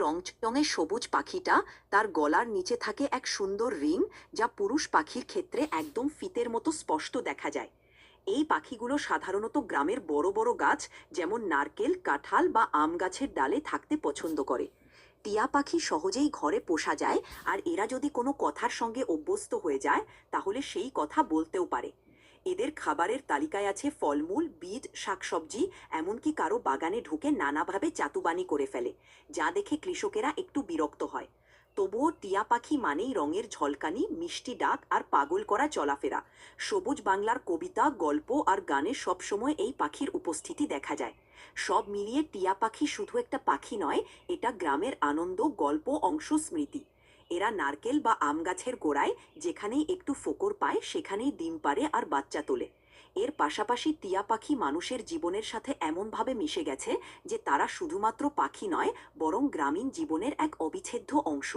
টংচঙে সবুজ পাখিটা তার গলার নিচে থাকে এক সুন্দর রিং যা পুরুষ পাখির ক্ষেত্রে একদম ফিতের মতো স্পষ্ট দেখা যায়। এই পাখিগুলো সাধারণত গ্রামের বড় বড় গাছ যেমন নারকেল, কাঁঠাল বা আম গাছের ডালে থাকতে পছন্দ করে। টিয়া পাখি সহজেই ঘরে পোষা যায় আর এরা যদি কোনো কথার সঙ্গে অভ্যস্ত হয়ে যায়, তাহলে সেই কথা বলতেও পারে। এদের খাবারের তালিকায় আছে ফলমূল, বীজ, শাকসবজি, এমনকি কারও বাগানে ঢুকে নানাভাবে চাতুবানি করে ফেলে, যা দেখে কৃষকেরা একটু বিরক্ত হয়। তবুও টিয়া পাখি মানেই রঙের ঝলকানি, মিষ্টি ডাক আর পাগল করা চলাফেরা। সবুজ বাংলার কবিতা, গল্প আর গানে সবসময় এই পাখির উপস্থিতি দেখা যায়। সব মিলিয়ে টিয়া পাখি শুধু একটা পাখি নয়, এটা গ্রামের আনন্দ, গল্প, অংশ, স্মৃতি। এরা নারকেল বা আম গাছের গোড়ায় যেখানেই একটু ফোকর পায়, সেখানেই ডিম পারে আর বাচ্চা তোলে। এর পাশাপাশি টিয়া পাখি মানুষের জীবনের সাথে এমনভাবে মিশে গেছে যে তারা শুধুমাত্র পাখি নয়, বরং গ্রামীণ জীবনের এক অবিচ্ছেদ্য অংশ।